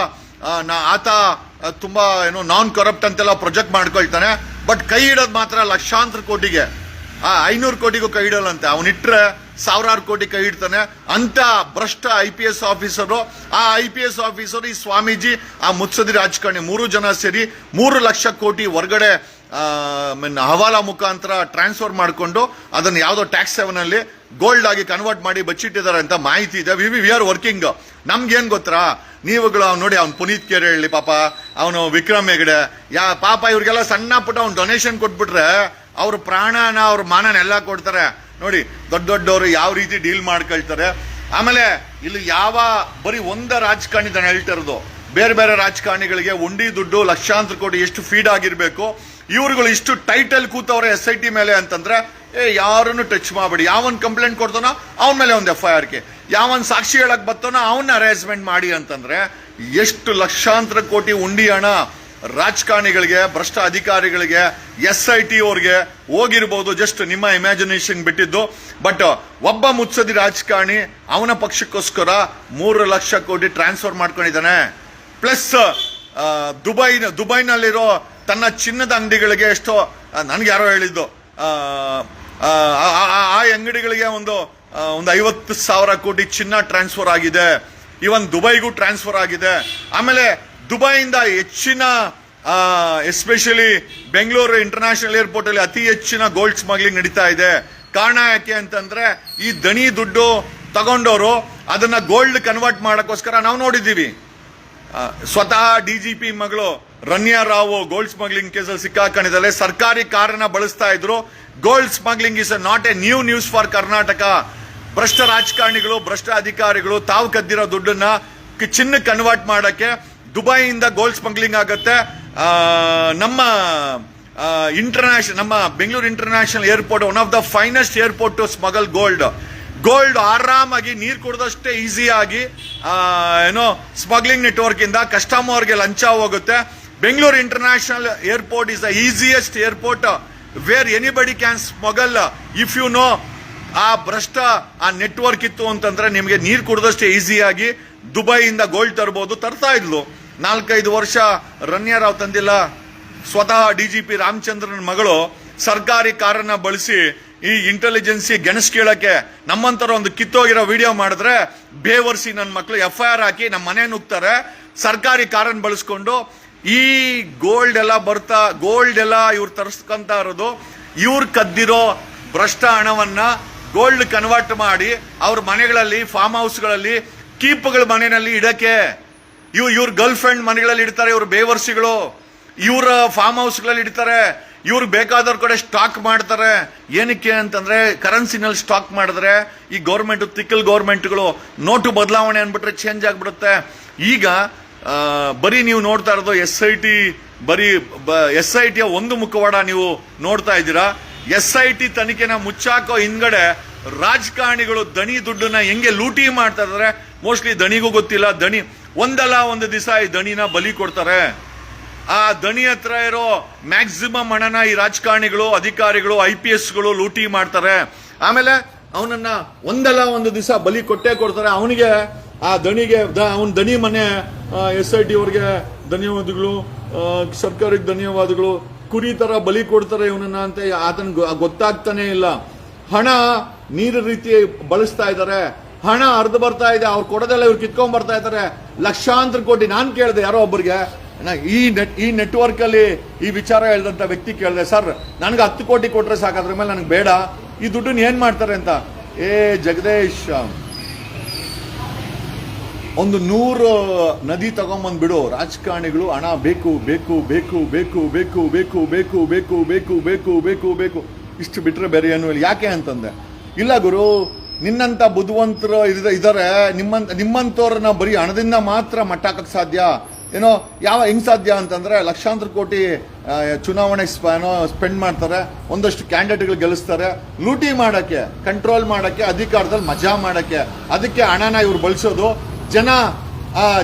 ಆತ ತುಂಬಾ, ಏನು ನಾನ್ ಕರಪ್ಟ್ ಅಂತೆಲ್ಲ ಪ್ರೊಜೆಕ್ಟ್ ಮಾಡ್ಕೊಳ್ತಾನೆ. ಬಟ್ ಕೈ ಇಡೋದು ಮಾತ್ರ ಲಕ್ಷಾಂತರ ಕೋಟಿಗೆ. ಆ, ಐನೂರು ಕೋಟಿಗೂ ಕೈ ಇಡಲ್ಲಂತೆ ಅವನಿಟ್ರೆ ಸಾವಿರಾರು ಕೋಟಿ ಕೈ ಇಡ್ತಾನೆ. ಅಂತ ಭ್ರಷ್ಟ ಐ ಪಿ ಎಸ್ ಆಫೀಸರು ಆ ಐ ಪಿ ಎಸ್ ಆಫೀಸರು ಈ ಸ್ವಾಮೀಜಿ, ಆ ಮುತ್ಸದಿ ರಾಜಕಾರಣಿ, ಮೂರು ಜನ ಸೇರಿ ಮೂರು ಲಕ್ಷ ಕೋಟಿ ಹೊರಗಡೆ ಮೀನ್ ಹವಾಲಾ ಮುಖಾಂತರ ಟ್ರಾನ್ಸ್ಫರ್ ಮಾಡಿಕೊಂಡು ಅದನ್ನು ಯಾವುದೋ ಟ್ಯಾಕ್ಸ್ ಸೆವೆನ್ ಅಲ್ಲಿ ಗೋಲ್ಡ್ ಆಗಿ ಕನ್ವರ್ಟ್ ಮಾಡಿ ಬಚ್ಚಿಟ್ಟಿದ್ದಾರೆ ಅಂತ ಮಾಹಿತಿ ಇದೆ. ವಿ ವಿ ಆರ್ ವರ್ಕಿಂಗ್ ನಮ್ಗೇನು ಗೊತ್ತಾ? ನೀವುಗಳು ಅವ್ನು ನೋಡಿ ಅವ್ನು ಪುನೀತ್ ಕೇರ್ ಹೇಳಿ, ಪಾಪ, ಅವನು ವಿಕ್ರಮ್ ಹೆಗಡೆ. ಯಾ, ಪಾಪ ಇವ್ರಿಗೆಲ್ಲ ಸಣ್ಣ ಪುಟ್ಟ ಅವ್ನು ಡೊನೇಷನ್ ಕೊಟ್ಬಿಟ್ರೆ ಅವ್ರ ಪ್ರಾಣನ ಅವ್ರ ಮಾನನ ಎಲ್ಲ ಕೊಡ್ತಾರೆ. ನೋಡಿ, ದೊಡ್ಡ ದೊಡ್ಡವರು ಯಾವ ರೀತಿ ಡೀಲ್ ಮಾಡ್ಕೊಳ್ತಾರೆ. ಆಮೇಲೆ ಇಲ್ಲಿ ಯಾವ ಬರೀ ಒಂದ ರಾಜಕಾರಣಿ ನಾನು ಹೇಳ್ತಾ ಇರೋದು. ಬೇರೆ ಬೇರೆ ರಾಜಕಾರಣಿಗಳಿಗೆ ಉಂಡಿ ದುಡ್ಡು, ಲಕ್ಷಾಂತರ ಕೋಟಿ ಎಷ್ಟು ಫೀಡ್ ಆಗಿರಬೇಕು. ಇವ್ರುಗಳು ಇಷ್ಟು ಟೈಟಲ್ ಕೂತವ್ರೆ ಎಸ್ ಐ ಟಿ ಮೇಲೆ ಅಂತಂದ್ರೆ, ಏ, ಯಾರನ್ನು ಟಚ್ ಮಾಡಬೇಡಿ. ಯಾವನ್ ಕಂಪ್ಲೇಂಟ್ ಕೊಡ್ತಾನೋ ಅವನ ಮೇಲೆ ಒಂದು ಎಫ್ ಐ ಆರ್ ಕೆ. ಯಾವನ್ ಸಾಕ್ಷಿ ಹೇಳಕ್ ಬರ್ತಾನೋ ಅವನ್ನ ಅರೇಂಜ್ಮೆಂಟ್ ಮಾಡಿ ಅಂತಂದ್ರೆ, ಎಷ್ಟು ಲಕ್ಷಾಂತರ ಕೋಟಿ ಉಂಡಿ ಹಣ ರಾಜಕಾರಣಿಗಳಿಗೆ ಭ್ರಷ್ಟ ಅಧಿಕಾರಿಗಳಿಗೆ ಎಸ್ ಐ ಟಿ ಅವ್ರಿಗೆ ಹೋಗಿರ್ಬೋದು ಜಸ್ಟ್ ನಿಮ್ಮ ಇಮ್ಯಾಜಿನೇಷನ್ ಬಿಟ್ಟಿದ್ದು. ಬಟ್ ಒಬ್ಬ ಮುತ್ಸದಿ ರಾಜಕಾರಣಿ ಅವನ ಪಕ್ಷಕ್ಕೋಸ್ಕರ ಮೂರು ಲಕ್ಷ ಕೋಟಿ ಟ್ರಾನ್ಸ್ಫರ್ ಮಾಡ್ಕೊಂಡಿದ್ದಾನೆ. ಪ್ಲಸ್ ದುಬೈ ದುಬೈನಲ್ಲಿರೋ ತನ್ನ ಚಿನ್ನದ ಅಂಗಡಿಗಳಿಗೆ ಎಷ್ಟೋ ನನಗೆ ಯಾರೋ ಹೇಳಿದ್ದು ಆ, ಅಂಗಡಿಗಳಿಗೆ ಒಂದು ಒಂದು ಐವತ್ತು ಸಾವಿರ ಕೋಟಿ ಚಿನ್ನ ಟ್ರಾನ್ಸ್ಫರ್ ಆಗಿದೆ. ಇವನ್ ದುಬೈಗೂ ಟ್ರಾನ್ಸ್ಫರ್ ಆಗಿದೆ. ಆಮೇಲೆ ದುಬೈಯಿಂದ ಹೆಚ್ಚಿನ ಎಸ್ಪೆಷಲಿ ಬೆಂಗಳೂರು ಇಂಟರ್ನ್ಯಾಷನಲ್ ಏರ್ಪೋರ್ಟ್ ಅಲ್ಲಿ ಅತಿ ಹೆಚ್ಚಿನ ಗೋಲ್ಡ್ ಸ್ಮಗ್ಲಿಂಗ್ ನಡೀತಾ ಇದೆ. ಕಾರಣ ಯಾಕೆ ಅಂತಂದ್ರೆ ಈ ದಣಿ ದುಡ್ಡು ತಗೊಂಡವರು ಅದನ್ನ ಗೋಲ್ಡ್ ಕನ್ವರ್ಟ್ ಮಾಡೋಕ್ಕೋಸ್ಕರ ನಾವು ನೋಡಿದ್ದೀವಿ. ಸ್ವತಃ ಡಿ ಜಿ ಪಿ ಮಗಳು ರನ್ಯಾ ರಾವ್ ಗೋಲ್ಡ್ ಸ್ಮಗ್ಲಿಂಗ್ ಕೇಸಲ್ಲಿ ಸಿಕ್ಕಾಕೊಂಡಿದ್ದಾರೆ ಸರ್ಕಾರಿ ಕಾರನ್ನ ಬಳಸ್ತಾ ಇದ್ರು. Gold smuggling is not a new news for Karnataka ಭ್ರಷ್ಟ ರಾಜಕಾರಣಿಗಳು ಭ್ರಷ್ಟ ಅಧಿಕಾರಿಗಳು ತಾವು ಕದ್ದಿರೋ ದುಡ್ಡನ್ನ ಚಿನ್ನ ಕನ್ವರ್ಟ್ ಮಾಡಕ್ಕೆ ದುಬೈಯಿಂದ ಗೋಲ್ಡ್ ಸ್ಮಗ್ಲಿಂಗ್ ಆಗುತ್ತೆ. ನಮ್ಮ ಇಂಟರ್ನ್ಯಾಷನಲ್ ನಮ್ಮ Bengaluru international airport one of the finest airport to smuggle gold gold ಆರಾಮಾಗಿ ನೀರು ಕುಡಿದಷ್ಟೇ ಈಸಿಯಾಗಿ ಏನೋ ಸ್ಮಗ್ಲಿಂಗ್ ನೆಟ್ವರ್ಕ್ ಇಂದ ಕಸ್ಟಮರ್ಗೆ ಲಂಚ ಹೋಗುತ್ತೆ Bengaluru international airport is the easiest airport where anybody can smuggle if you know ಆ ಭ್ರಷ್ಟ, ಆ ನೆಟ್ವರ್ಕ್ ಇತ್ತು ಅಂತಂದ್ರೆ ನಿಮಗೆ ನೀರು ಕುಡಿದಷ್ಟೇ ಈಸಿಯಾಗಿ ದುಬೈಯಿಂದ ಗೋಲ್ಡ್ ತರ್ಬೋದು. ತರ್ತಾ ಇದ್ಲು. ನಾಲ್ಕೈದು ವರ್ಷ ರನ್ಯಾರಾವ್ ತಂದಿಲ್ಲ. ಸ್ವತಃ ಡಿ ಜಿ ಪಿ ರಾಮಚಂದ್ರನ್ ಮಗಳು ಸರ್ಕಾರಿ ಕಾರನ್ನ ಬಳಸಿ ಈ ಇಂಟೆಲಿಜೆನ್ಸಿ ಗೆಣಸ್ ಕೇಳಕ್ಕೆ ನಮ್ಮಂತರ ಒಂದು ಕಿತ್ತೋಗಿರೋ ವಿಡಿಯೋ ಮಾಡಿದ್ರೆ ಬೇವರ್ಸಿ ನನ್ನ ಮಕ್ಕಳು ಎಫ್ ಐ ಆರ್ ಹಾಕಿ ನಮ್ಮ ಮನೆ ನುಗ್ತಾರೆ. ಸರ್ಕಾರಿ ಕಾರನ್ನು ಬಳಸ್ಕೊಂಡು ಈ ಗೋಲ್ಡ್ ಎಲ್ಲ ಬರ್ತಾ ಗೋಲ್ಡ್ ಎಲ್ಲ ಇವ್ರು ತರಿಸ್ಕೊಂತ ಇರೋದು, ಇವ್ರು ಕದ್ದಿರೋ ಭ್ರಷ್ಟ ಹಣವನ್ನ ಗೋಲ್ಡ್ ಕನ್ವರ್ಟ್ ಮಾಡಿ ಅವ್ರ ಮನೆಗಳಲ್ಲಿ ಫಾರ್ಮ್ ಹೌಸ್ಗಳಲ್ಲಿ ಕೀಪ್ಗಳ ಮನೆಯಲ್ಲಿ ಇಡಕ್ಕೆ. ಇವ್ ಇವ್ರ ಗರ್ಲ್ ಫ್ರೆಂಡ್ ಮನೆಗಳಲ್ಲಿ ಇಡ್ತಾರೆ, ಇವ್ರ ಬೇವರ್ಸಿಗಳು. ಇವ್ರ ಫಾರ್ಮ್ ಹೌಸ್ಗಳಲ್ಲಿ ಇಡ್ತಾರೆ. ಇವ್ರು ಬೇಕಾದವ್ರ ಕಡೆ ಸ್ಟಾಕ್ ಮಾಡ್ತಾರೆ. ಏನಕ್ಕೆ ಅಂತಂದ್ರೆ ಕರೆನ್ಸಿನಲ್ಲಿ ಸ್ಟಾಕ್ ಮಾಡಿದ್ರೆ, ಈ ಗೌರ್ಮೆಂಟು ತಿಕ್ಕಲ್ ಗೌರ್ಮೆಂಟ್ಗಳು ನೋಟು ಬದಲಾವಣೆ ಅಂದ್ಬಿಟ್ರೆ ಚೇಂಜ್ ಆಗ್ಬಿಡುತ್ತೆ. ಈಗ ಬರೀ ನೀವು ನೋಡ್ತಾ ಇರೋದು ಎಸ್ ಐ ಟಿ ಬರೀ ಎಸ್ ಐ ಟಿಯ ಒಂದು ಮುಖವಾಡ ನೀವು ನೋಡ್ತಾ ಇದ್ದೀರಾ. ಎಸ್ ಐ ಟಿ ತನಿಖೆನ ಮುಚ್ಚಾಕೋ ಹಿಂದ್ಗಡೆ ರಾಜಕಾರಣಿಗಳು ದಣಿ ದುಡ್ಡನ್ನ ಹೆಂಗೆ ಲೂಟಿ ಮಾಡ್ತಾ ಇದ್ದಾರೆ ಮೋಸ್ಟ್ಲಿ ದಣಿಗೂ ಗೊತ್ತಿಲ್ಲ. ದಣಿ ಒಂದಲ್ಲ ಒಂದು ದಿವಸ ಈ ದಣಿನ ಬಲಿ ಕೊಡ್ತಾರೆ. ಆ ದಣಿ ಹತ್ರ ಇರೋ ಮ್ಯಾಕ್ಸಿಮಮ್ ಹಣನ ಈ ರಾಜಕಾರಣಿಗಳು, ಅಧಿಕಾರಿಗಳು ಐ ಪಿ ಎಸ್ಗಳು ಲೂಟಿ ಮಾಡ್ತಾರೆ. ಆಮೇಲೆ ಅವನನ್ನ ಒಂದಲ್ಲ ಒಂದು ದಿವಸ ಬಲಿ ಕೊಟ್ಟೇ ಕೊಡ್ತಾರೆ. ಅವನಿಗೆ ಆ ದಣಿಗೆ ಅವನ ದಣಿ ಮನೆ ಎಸ್ ಐ ಟಿ ಅವ್ರಿಗೆ ಧನ್ಯವಾದಗಳು ಸರ್ಕಾರಕ್ಕೆ ಧನ್ಯವಾದಗಳು. ಕುರಿ ತರ ಬಲಿ ಕೊಡ್ತಾರೆ ಇವನನ್ನ ಅಂತ ಆತನ ಗೊತ್ತಾಗ್ತಾನೆ ಇಲ್ಲ. ಹಣ ನೀರು ರೀತಿ ಬಳಸ್ತಾ ಇದ್ದಾರೆ. ಹಣ ಅರ್ಧ ಬರ್ತಾ ಇದೆ ಅವ್ರು ಕೊಡೋದೆಲ್ಲ ಇವ್ರು ಕಿತ್ಕೊಂಡ್ ಬರ್ತಾ ಇದ್ದಾರೆ ಲಕ್ಷಾಂತರ ಕೋಟಿ ನಾನು ಕೇಳಿದೆ ಯಾರೋ ಒಬ್ಬರಿಗೆ ಈ ನೆಟ್ ಈ ನೆಟ್ವರ್ಕ್ ಅಲ್ಲಿ ಈ ವಿಚಾರ ಹೇಳಿದಂತ ವ್ಯಕ್ತಿ ಕೇಳಿದೆ ಸರ್ ನನಗೆ ಹತ್ತು ಕೋಟಿ ಕೊಟ್ರೆ ಸಾಕು ಅದ್ರ ಮೇಲೆ ನನಗೆ ಬೇಡ ಈ ದುಡ್ಡನ್ನ ಏನ್ ಮಾಡ್ತಾರೆ ಅಂತ ಏ ಜಗದೀಶ್ ಒಂದು ನೂರು ನದಿ ತಗೊಂಬಂದ್ಬಿಡು ರಾಜಕಾರಣಿಗಳು ಹಣ ಬೇಕು ಬೇಕು ಬೇಕು ಬೇಕು ಬೇಕು ಬೇಕು ಬೇಕು ಬೇಕು ಬೇಕು ಬೇಕು ಬೇಕು ಬೇಕು ಇಷ್ಟು ಬಿಟ್ರೆ ಬೇರೆ ಏನು ಇಲ್ಲ ಯಾಕೆ ಅಂತಂದೆ ಇಲ್ಲ ಗುರು ನಿನ್ನಂತ ಬುದ್ಧಿವಂತರು ಇದ- ಇದ್ದಾರೆ ನಿಮ್ಮಂತ, ನಿಮ್ಮಂತವ್ರನ್ನ ಬರೀ ಹಣದಿಂದ ಮಾತ್ರ ಮಟ್ಟಾಕಕ್ ಸಾಧ್ಯ? ಏನೋ, ಯಾವ ಹೆಂಗ್ ಸಾಧ್ಯ ಅಂತಂದ್ರೆ ಲಕ್ಷಾಂತರ ಕೋಟಿ ಚುನಾವಣೆ ಏನೋ ಸ್ಪೆಂಡ್ ಮಾಡ್ತಾರೆ, ಒಂದಷ್ಟು ಕ್ಯಾಂಡಿಡೇಟ್ಗಳು ಗೆಲ್ಲಿಸ್ತಾರೆ. ಲೂಟಿ ಮಾಡಕ್ಕೆ ಕಂಟ್ರೋಲ್ ಮಾಡಕ್ಕೆ, ಅಧಿಕಾರದಲ್ಲಿ ಮಜಾ ಮಾಡಕ್ಕೆ, ಅದಕ್ಕೆ ಹಣನ ಇವ್ರು ಬಳಸೋದು. ಜನ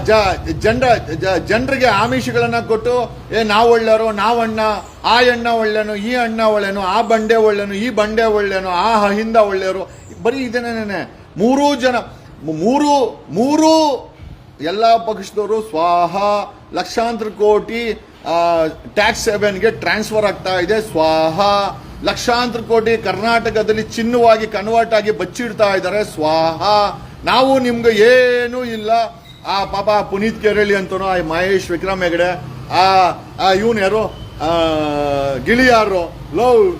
ಜ- ಜನರ ಜನರಿಗೆ ಆಮಿಷಗಳನ್ನ ಕೊಟ್ಟು, ಏ, ನಾವು ಒಳ್ಳೆಯವರು, ನಾವು ಅಣ್ಣ, ಆ ಅಣ್ಣ ಒಳ್ಳೆನು, ಈ ಅಣ್ಣ ಒಳ್ಳೆನು, ಆ ಬಂಡೆ ಒಳ್ಳೆನು, ಈ ಬಂಡೆ ಒಳ್ಳೆನು, ಆ ಹಿಂದ ಒಳ್ಳೆಯವರು ಬರೀ ಇದೇನೇನೆ ಮೂರೂ ಜನ, ಮೂರು ಮೂರು ಎಲ್ಲ ಪಕ್ಷದವರು ಸ್ವಾಹ ಲಕ್ಷಾಂತರ ಕೋಟಿ ಟ್ಯಾಕ್ಸ್ ಸೆವೆನ್ಗೆ ಟ್ರಾನ್ಸ್ಫರ್ ಆಗ್ತಾ ಇದೆ, ಸ್ವಾಹ. ಲಕ್ಷಾಂತರ ಕೋಟಿ ಕರ್ನಾಟಕದಲ್ಲಿ ಚಿನ್ನವಾಗಿ ಕನ್ವರ್ಟ್ ಆಗಿ ಬಚ್ಚಿಡ್ತಾ ಇದ್ದಾರೆ, ಸ್ವಾಹ. ನಾವು ನಿಮ್ಗೆ ಏನೂ ಇಲ್ಲ. ಆ, ಪಾಪ ಪುನೀತ್ ಕೆರಳಿ ಅಂತನೋ, ಆ ಮಹೇಶ್ ವಿಕ್ರಮ್ ಹೆಗಡೆ, ಆ ಇವನ್ ಯಾರು? ಗಿಳಿಯಾರು. ಲವ್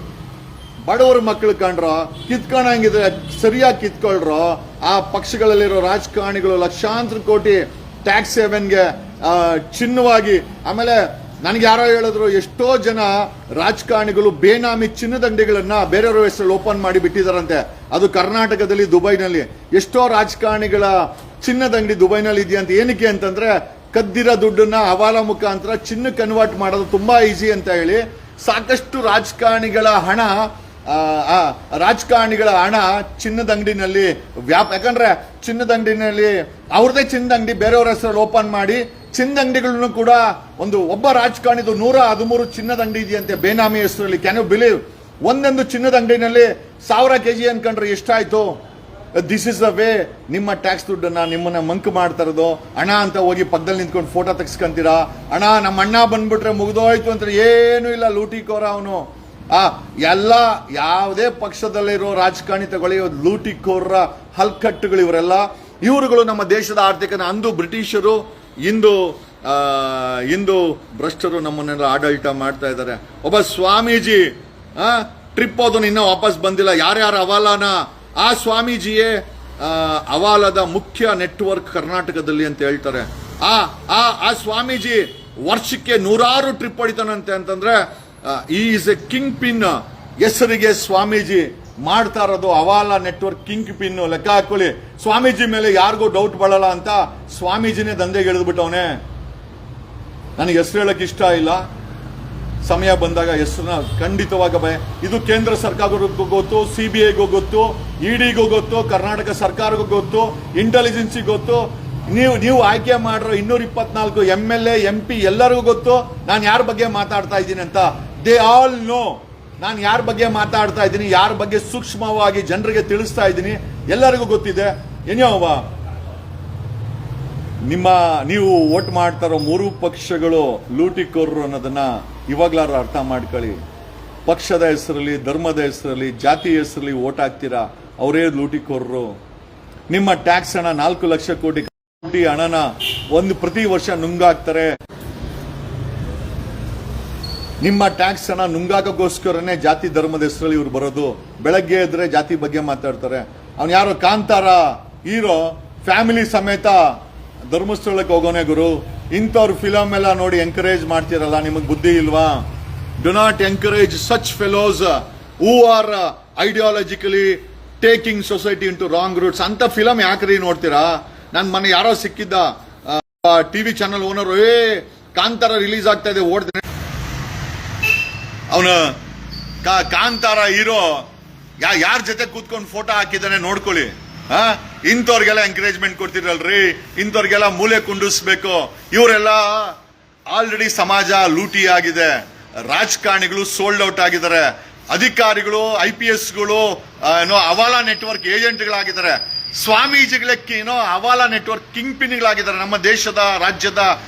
ಬಡವರ ಮಕ್ಕಳು ಕಂಡ್ರೋ ಕಿತ್ಕೊಂಡಂಗಿದ್ರೆ ಸರಿಯಾಗಿ ಕಿತ್ಕೊಳ್ರೋ, ಆ ಪಕ್ಷಗಳಲ್ಲಿರೋ ರಾಜಕಾರಣಿಗಳು ಲಕ್ಷಾಂತರ ಕೋಟಿ ಟ್ಯಾಕ್ಸ್ ಸೆವೆನ್ಗೆ ಚಿನ್ನವಾಗಿ, ಆಮೇಲೆ ನನಗೆ ಯಾರೋ ಹೇಳಿದ್ರು, ಎಷ್ಟೋ ಜನ ರಾಜಕಾರಣಿಗಳು ಬೇನಾಮಿ ಚಿನ್ನದ ಅಂಗಡಿಗಳನ್ನ ಬೇರೆಯವ್ರ ಹೆಸರಲ್ಲಿ ಓಪನ್ ಮಾಡಿ ಬಿಟ್ಟಿದಾರಂತೆ. ಅದು ಕರ್ನಾಟಕದಲ್ಲಿ, ದುಬೈನಲ್ಲಿ. ಎಷ್ಟೋ ರಾಜಕಾರಣಿಗಳ ಚಿನ್ನದ ದುಬೈನಲ್ಲಿ ದುಬೈನಲ್ಲಿ ಇದೆಯಂತ ಏನಕ್ಕೆ ಅಂತಂದ್ರೆ, ಕದ್ದಿರೋ ದುಡ್ಡನ್ನ ಹವಾಲ ಮುಖಾಂತರ ಚಿನ್ನ ಕನ್ವರ್ಟ್ ಮಾಡೋದು ತುಂಬಾ ಈಸಿ ಅಂತ ಹೇಳಿ ಸಾಕಷ್ಟು ರಾಜಕಾರಣಿಗಳ ಹಣ ಆ, ರಾಜಕಾರಣಿಗಳ ಹಣ ಚಿನ್ನದ ಅಂಗಡಿನಲ್ಲಿ ವ್ಯಾಪ ಯಾಕಂದ್ರೆ ಚಿನ್ನದ ಅಂಗಡಿನಲ್ಲಿ ಅವ್ರದೇ ಚಿನ್ನದ ಅಂಗಡಿ ಬೇರೆಯವ್ರ ಹೆಸರಲ್ಲಿ ಓಪನ್ ಮಾಡಿ ಚಿನ್ನದ ಅಂಗಡಿಗಳನ್ನು ಕೂಡ ಒಂದು ಒಬ್ಬ ರಾಜಕಾರಣಿದು ನೂರ ಹದಿಮೂರು ಚಿನ್ನದ ಅಂಗಡಿ ಇದೆಯಂತೆ ಬೇನಾಮಿ ಹೆಸರಲ್ಲಿ. ಕ್ಯಾನ್ ಯು ಬಿಲೀವ್ ಒಂದೊಂದು ಚಿನ್ನದ ಅಂಗಡಿನಲ್ಲಿ ಸಾವಿರ ಕೆಜಿ ಅನ್ಕೊಂಡ್ರೆ ಎಷ್ಟಾಯ್ತು? ದಿಸ್ ಇಸ್ ಅ ವೇ ನಿಮ್ಮ ಟ್ಯಾಕ್ಸ್ ದುಡ್ಡನ್ನ ನಿಮ್ಮನ್ನ ಮಂಕ್ ಮಾಡ್ತಾ ಇರೋದು. ಹಣ ಅಂತ ಹೋಗಿ ಪಕ್ಕದಲ್ಲಿ ನಿಂತ್ಕೊಂಡು ಫೋಟೋ ತೆಗ್ಸ್ಕೊಂತೀರಾ? ಹಣ ನಮ್ಮ ಅಣ್ಣ ಬಂದ್ಬಿಟ್ರೆ ಮುಗಿದೋಯ್ತು ಅಂತ ಏನು ಇಲ್ಲ ಲೂಟಿಕೋರ ಅವನು. ಆ, ಎಲ್ಲ ಯಾವುದೇ ಪಕ್ಷದಲ್ಲಿರೋ ರಾಜಕಾರಣಿ ತಗೊಳ್ಳಿ ಲೂಟಿಕೋರರ ಹಲ್ಕಟ್ಟುಗಳು ಇವರೆಲ್ಲ, ಇವರುಗಳು ನಮ್ಮ ದೇಶದ ಆರ್ಥಿಕನ ಅಂದು ಬ್ರಿಟಿಷರು, ಇಂದು ಇಂದು ಭ್ರಷ್ಟರು ನಮ್ಮನ್ನೆಲ್ಲ ಆಡಳಿತ ಮಾಡ್ತಾ ಇದ್ದಾರೆ. ಒಬ್ಬ ಸ್ವಾಮೀಜಿ ಟ್ರಿಪ್ ಹೋದನು ಇನ್ನೂ ವಾಪಸ್ ಬಂದಿಲ್ಲ. ಯಾರ್ಯಾರ ಅವಾಲಾನ ಆ ಸ್ವಾಮೀಜಿಯೇ ಅವಾಲದ ಮುಖ್ಯ ನೆಟ್ವರ್ಕ್ ಕರ್ನಾಟಕದಲ್ಲಿ ಅಂತ ಹೇಳ್ತಾರೆ. ಆ ಆ ಸ್ವಾಮೀಜಿ ವರ್ಷಕ್ಕೆ ನೂರಾರು ಟ್ರಿಪ್ ಹೊಡಿತಾನಂತೆ ಅಂತಂದ್ರೆ ಈ ಇಸ್ ಎ ಕಿಂಗ್ ಪಿನ್ ಹೆಸರಿಗೆ ಸ್ವಾಮೀಜಿ ಮಾಡ್ತಾ ಇರೋದು ಅವಾಲ ನೆಟ್ವರ್ಕ್ ಕಿಂಗ್ ಪಿನ್ ಲೆಕ್ಕ ಹಾಕೊಳ್ಳಿ. ಸ್ವಾಮೀಜಿ ಮೇಲೆ ಯಾರಿಗೂ ಡೌಟ್ ಬರಲ್ಲ ಅಂತ ಸ್ವಾಮೀಜಿನೇ ದಂಧೆಗೆ ಇಳಿದ್ಬಿಟ್ಟವನೇ. ನನಗೆ ಹೆಸರು ಹೇಳಕ್ ಇಷ್ಟ ಇಲ್ಲ. ಸಮಯ ಬಂದಾಗ ಹೆಸರನ್ನ ಖಂಡಿತವಾಗ ಭಯ ಇದು ಕೇಂದ್ರ ಸರ್ಕಾರಕ್ಕೂ ಗೊತ್ತು ಸಿ ಬಿ ಐಗೂ ಗೊತ್ತು ಇಡಿಗೂ ಗೊತ್ತು, ಕರ್ನಾಟಕ ಸರ್ಕಾರಕ್ಕೂ ಗೊತ್ತು ಇಂಟೆಲಿಜೆನ್ಸಿಗೆ ಗೊತ್ತು. ನೀವು ನೀವು ಆಯ್ಕೆ ಮಾಡಿರೋ ಇನ್ನೂರ ಇಪ್ಪತ್ನಾಲ್ಕು M L A M P ಎಲ್ಲರಿಗೂ ಗೊತ್ತು. ನಾನು ಯಾರ ಬಗ್ಗೆ ಮಾತಾಡ್ತಾ ಇದ್ದೀನಿ ಅಂತ ದೇ ಆಲ್ ನೋ ನಾನು ಯಾರ ಬಗ್ಗೆ ಮಾತಾಡ್ತಾ ಇದ್ದೀನಿ, ಯಾರ ಬಗ್ಗೆ ಸೂಕ್ಷ್ಮವಾಗಿ ಜನರಿಗೆ ತಿಳಿಸ್ತಾ ಇದ್ದೀನಿ, ಎಲ್ಲರಿಗೂ ಗೊತ್ತಿದೆ. ಏನ್ಯಾವ ನಿಮ್ಮ, ನೀವು ವೋಟ್ ಮಾಡ್ತಾರೋ ಮೂರು ಪಕ್ಷಗಳು ಲೂಟಿಕೋರರು ಅನ್ನೋದನ್ನ ಇವಾಗ್ಲಾರು ಅರ್ಥ ಮಾಡ್ಕೊಳ್ಳಿ. ಪಕ್ಷದ ಹೆಸರಲ್ಲಿ, ಧರ್ಮದ ಹೆಸರಲ್ಲಿ, ಜಾತಿ ಹೆಸರಲ್ಲಿ ಓಟ್ ಹಾಕ್ತೀರಾ? ಅವರೇ ಲೂಟಿಕೋರರು. ನಿಮ್ಮ ಟ್ಯಾಕ್ಸ್ ಹಣ ನಾಲ್ಕು ಲಕ್ಷ ಕೋಟಿ ಕೋಟಿ ಹಣನ ಒಂದು ಪ್ರತಿ ವರ್ಷ ನುಂಗಾಕ್ತಾರೆ. ನಿಮ್ಮ ಟ್ಯಾಕ್ಸ್ ಹಣ ನುಂಗಾಕೋಸ್ಕರನೇ ಜಾತಿ ಧರ್ಮದ ಹೆಸರಲ್ಲಿ ಇವ್ರು ಬರೋದು. ಬೆಳಗ್ಗೆ ಎದ್ರೆ ಜಾತಿ ಬಗ್ಗೆ ಮಾತಾಡ್ತಾರೆ. ಅವ್ನು ಯಾರೋ ಕಾಂತಾರ, ಹೀರೋ ಫ್ಯಾಮಿಲಿ ಸಮೇತ ಧರ್ಮಸ್ಥಳಕ್ಕೆ ಹೋಗೋನೆ ಗುರು. ಇಂಥವ್ರ ಫಿಲಮ್ ಎಲ್ಲ ನೋಡಿ ಎಂಕರೇಜ್ ಮಾಡ್ತೀರಲ್ಲ, ನಿಮಗೆ ಬುದ್ಧಿ ಇಲ್ವಾ? Do not encourage such fellows who are ideologically taking society into wrong routes ಅಂತ ಫಿಲಮ್ ಯಾಕ್ರಿ ನೋಡ್ತೀರಾ? ನನ್ನ ಮನೆ ಯಾರೋ ಸಿಕ್ಕಿದ್ದ ಟಿವಿ ಚಾನಲ್ ಓನರ್ ಏ, ಕಾಂತಾರ ರಿಲೀಸ್ ಆಗ್ತಾ ಇದೆ ಓಡ್ತೀನಿ ಅವನ ಕಾಂತಾರ ಹೀರೋ, ಯಾ ಯಾರ ಜೊತೆ ಕೂತ್ಕೊಂಡು ಫೋಟೋ ಹಾಕಿದ್ದಾನೆ ನೋಡ್ಕೊಳ್ಳಿ. ಹಾ? ಇಂಥವ್ರಿಗೆಲ್ಲ ಎಂಕರೇಜ್ಮೆಂಟ್ ಕೊಡ್ತಿರಲ್ರಿ ಇಂಥವ್ರಿಗೆಲ್ಲ ಮೂಲೆ ಕುಂಡಿಸ್ಬೇಕು. ಇವರೆಲ್ಲ ಆಲ್ರೆಡಿ ಸಮಾಜ ಲೂಟಿ ಆಗಿದೆ. ರಾಜಕಾರಣಿಗಳು ಸೋಲ್ಡ್ ಔಟ್ ಆಗಿದ್ದಾರೆ. ಅಧಿಕಾರಿಗಳು ಐ ಪಿ ಎಸ್ಗಳು ಏನೋ ಅವಾಲಾ ನೆಟ್ವರ್ಕ್ ಏಜೆಂಟ್ಗಳಾಗಿದ್ದಾರೆ ಸ್ವಾಮೀಜಿಗಳಕ್ಕೆ ಏನೋ ಅವಾಲಾ ನೆಟ್ವರ್ಕ್ ಕಿಂಗ್ ಪಿನ್ಗಳಾಗಿದ್ದಾರೆ ನಮ್ಮ ದೇಶದ, ರಾಜ್ಯದ